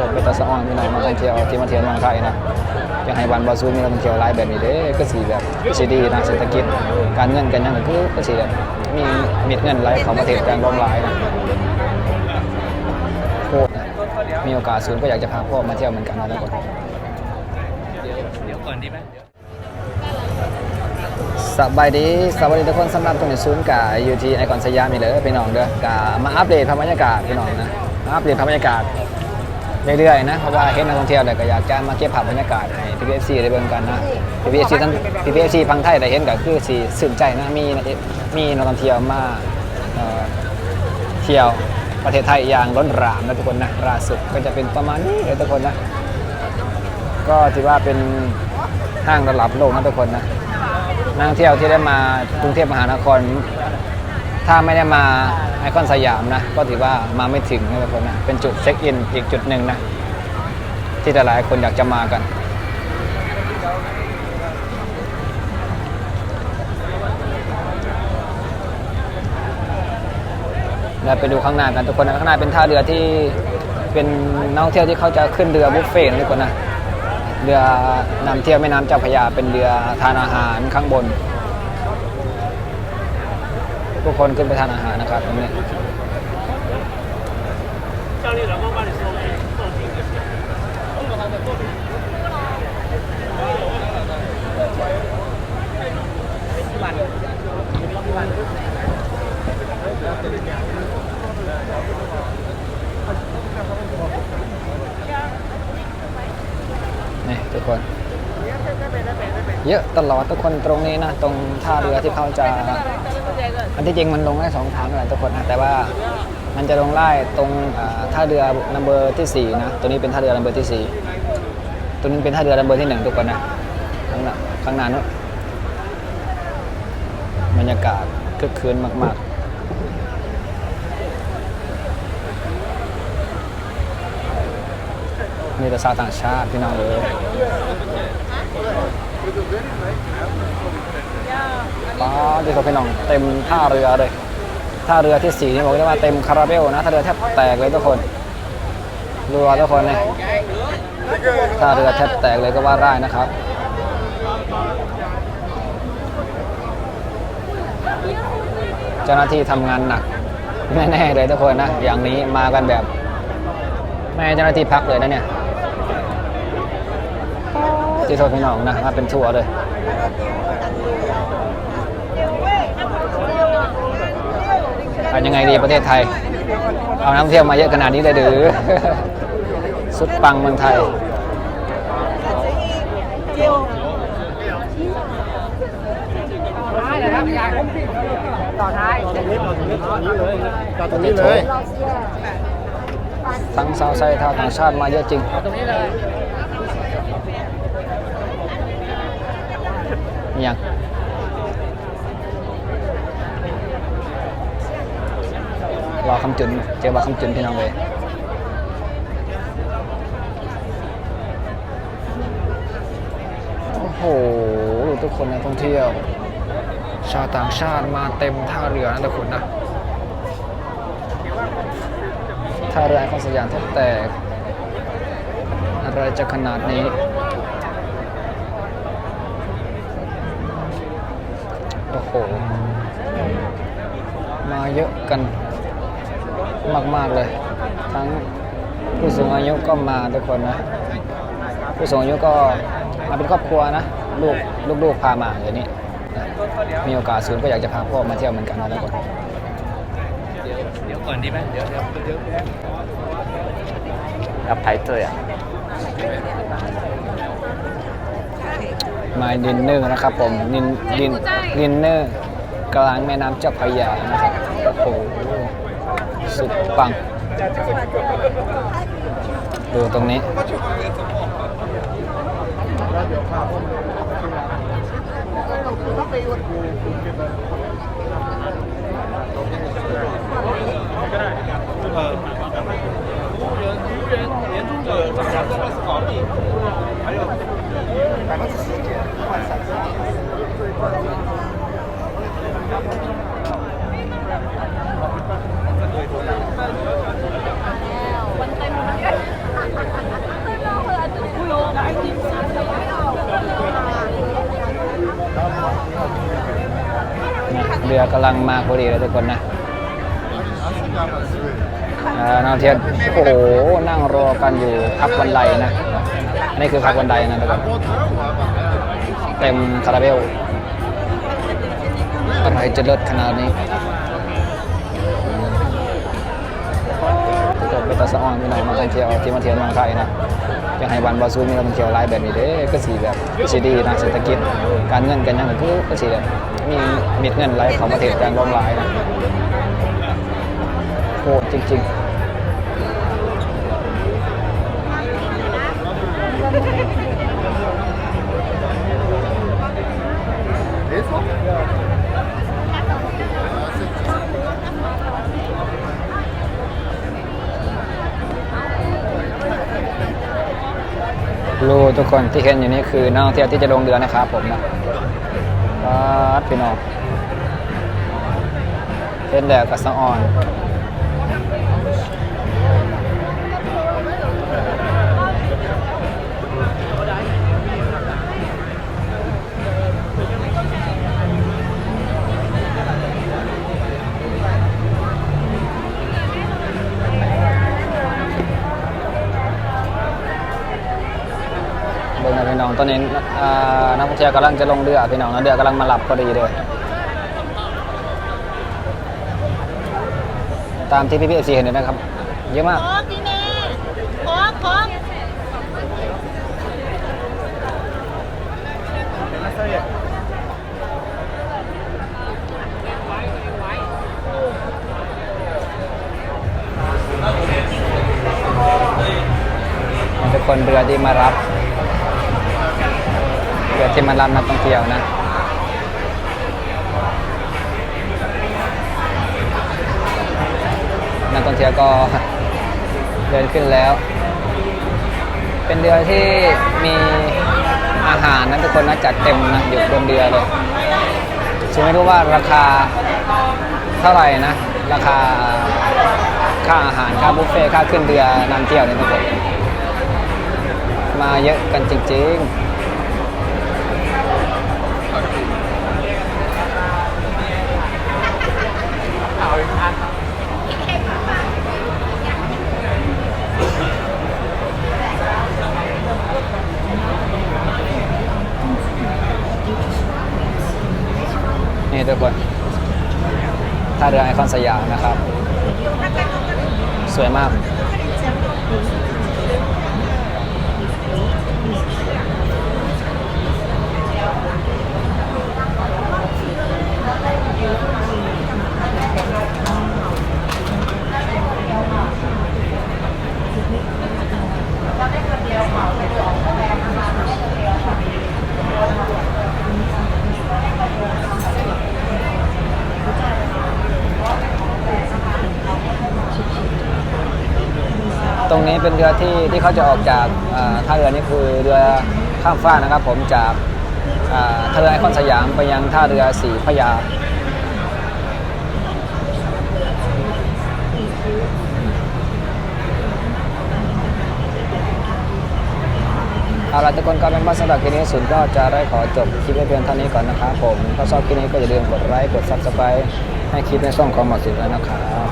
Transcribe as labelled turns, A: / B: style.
A: ตัวเป็นตาสะอ่อนพี่น้องมาท่องเที่ยวที่มาเที่ยวเมืองไทยนะยากให้วันบาซูมีนักท่องเที่ยวหลายแบบนี้เด้ก็สีแบบสีดีนะเศรษฐกิจการเงินกันยังก็คือก็สีแบบมีมีเงินไหลเข้าประเทศการรองหลายนะโคตรนะมีโอกาสศูนก็อยากจะพาพ่อมาเที่ยวเหมือนกันนะทุกคน
B: เดี๋ยวก่อนดีไหม
A: สบายดีสวัสดีทุกคนสำหรับตรงนี้ศูนย์กาอยู่ที่ไอคอนสยามนี่เลยพี่น้องเด้อกามาอัปเดตภาพบรรยากาศพี่น้องนะมาอัปเดตภาพบรรยากาศ เรื่อยๆนะเพราะว่าเห็นนักท่องเที่ยวเนี่ก็อยากจะมาเก็บภาพบรรยากาศให้พีพีเอฟซีได้เบิ่งกันนะพีพีเอฟซีทั้งพีพีเอฟซีพังไทยได้เห็นก็คือสีสื่นใจนะมีมีนักท่องเที่ยวมาเอ่อเที่ยวประเทศไทยอย่างล้นหลามนะทุกคนนะล่าสุดก็จะเป็นประมาณนี้เลยทุกคนนะ ก็ถือว่าเป็นห้างระดับโลกนะทุกคนนะนักท่องเที่ยวที่ได้มากรุงเทพมหานคร ถ้าไม่ได้มา ไอคอนสยามนะ ก็ถือว่ามาไม่ถึงนะทุกคนนะ เป็นจุดเช็คอินอีกจุดหนึ่งนะ ที่หลายๆคนอยากจะมากันเราไปดูข้างหน้ากันทุกคนนะข้างหน้าเป็นท่าเรือที่เป็นนักท่องเที่ยวที่เขาจะขึ้นเรือบุฟเฟ่ต์ทุกคนนะเรือนำเที่ยวแม่น้ำเจ้าพระยาเป็นเรือทานอาหารข้างบน ทุกคนขึ้นไปทานอาหารนะครับตรงนี้นี่ทุกคน เยอะตลอดทุกคนตรงนี้นะ ตรงท่าเรือที่เขาจะ อันที่จริงมันลงได้สองทางแหละทุกคนนะแต่ว่ามันจะลงได้ตรงท่าเรือนัมเบอร์ที่สี่นะตัวนี้เป็นท่าเรือนัมเบอร์ที่สี่ตัวนี้เป็นท่าเรือนัมเบอร์ที่หนึ่งทุกคนนะข้างหน้าข้างหน้านู้นบรรยากาศคึกคืนมาก ๆมีแต่ชาวต่างชาติพี่น้องเอ๋ย ป้าที่เขาพี่น้องเต็มท่าเรือเลยท่าเรือที่สี่นี่บอกได้ว่าเต็มคาราเบลนะท่าเรือแทบแตกเลยทุกคนรัวทุกคนเลยท่าเรือแทบแตกเลยก็ว่าได้นะครับเจ้าหน้าที่ทำงานหนักแน่ๆเลยทุกคนนะอย่างนี้มากันแบบไม่เจ้าหน้าที่พักเลยนะเนี่ย ที่โทษพี่น้องนะมาเป็นทัวร์เลยทำยังไงดีประเทศไทย เอานักท่องเที่ยวมาเยอะขนาดนี้เลยหรือ สุดปังเมืองไทย
C: ต่อท้าย
D: จอดตรงนี้เลย
A: ทั้งชาวไทยชาวต่างชาติมาเยอะจริง
C: ตรงนี้เลย
A: ยังรอคำจุนเจอว่าคำจุนพี่น้องเลยโอ้โหทุกคนนักท่องเที่ยว ชาวต่างชาติมาเต็มท่าเรือนะทุกคนนะท่าเรือไอคอนสยามแทบแตกอะไรจะขนาดนี้ โอ้โห มาเยอะกันมาก ๆ เลย ทั้งผู้สูงอายุก็มาทุกคนนะ ผู้สูงอายุก็มาเป็นครอบครัวนะ ลูกลูกๆพามาอย่างนี้นะมีโอกาสศูนย์ก็อยากจะพาพ่อมาเที่ยวเหมือนกันนะทุกคน
B: เดี๋ยวเดี๋ยวก่อนดีไหมเดี๋ยวเดี๋ยวเดี๋ยว
D: 要排队啊！
A: มาดินเนอร์นะครับผม ดินดินดินเนอร์กลางแม่น้ำเจ้าพระยานะครับโอ้โหสุดปัง ดูตรงนี้
B: 年
C: เรื
A: อกำลังมาพอดีเลยทุกคนนะอ่านักเที่ยวโอ้โหนั่งรอกันอยู่พักบันไดนะอันนี้คือพักบันไดนะทุกคนเต็มคาราเบลอะไรจะเลิศขนาดนี้จบไปตาสะออนพี่น้องมาท่องเที่ยวที่มาเที่ยวเมืองไทยนะยังให้วันบอซูมีนักท่องเที่ยวหลายแบบนี้เด้ก็สีแบบสีดีนะเศรษฐกิจการเงินกันยังก็คือก็สีแบบ มีมีเงินไหลเข้าประเทศแรงลงหลายนะโหดจริง ๆรู้ทุกคนที่เห็นอยู่นี่คือนักท่องเที่ยวที่จะลงเรือนะครับผมนะ อัดพี่น้องเห็นแดดกับสะออน องตอนนี้นักท่องเที่ยวกำลังจะลงเรือพี่น้องแล้วเรือกำลังมาหลับพอดีเลยตามที่พี่พีเอฟซีเห็นเลยนะครับ เยอะมาก
E: ขอพี่แม่ขอขอ
A: ทุกคนเรือที่มารับ ที่มารับนักท่องเที่ยวนะนักท่องเที่ยวก็เดินขึ้นแล้ว เป็นเรือที่มีอาหารนะทุกคนนะจัดเต็มนะอยู่บนเรือเลยซึ่งไม่รู้ว่าราคาเท่าไหร่นะ ราคาค่าอาหารค่าบุฟเฟ่ค่าขึ้นเรือนำเที่ยวเนี่ยทุกคนมาเยอะกันจริง ๆ ท่าเรือไอคอนสยามนะครับ สวยมาก ตรงนี้เป็นเรือที่ที่เขาจะออกจากท่าเรือนี่คือเรือข้ามฟากนะครับ ผมจากท่าเรือไอคอนสยามไปยังท่าเรือสีพยาเอาละทุกคนก็เป็นว่าสำหรับคลิปนี้ศูนย์ก็จะได้ขอจบคลิปว้เพียงเท่านี้ก่อนนะครับผมถ้าชอบคลิปนี้ก็อย่าลืมกดไลค์กด subscribe ให้คลิปในช่องของหมอสินด้วยนะครับ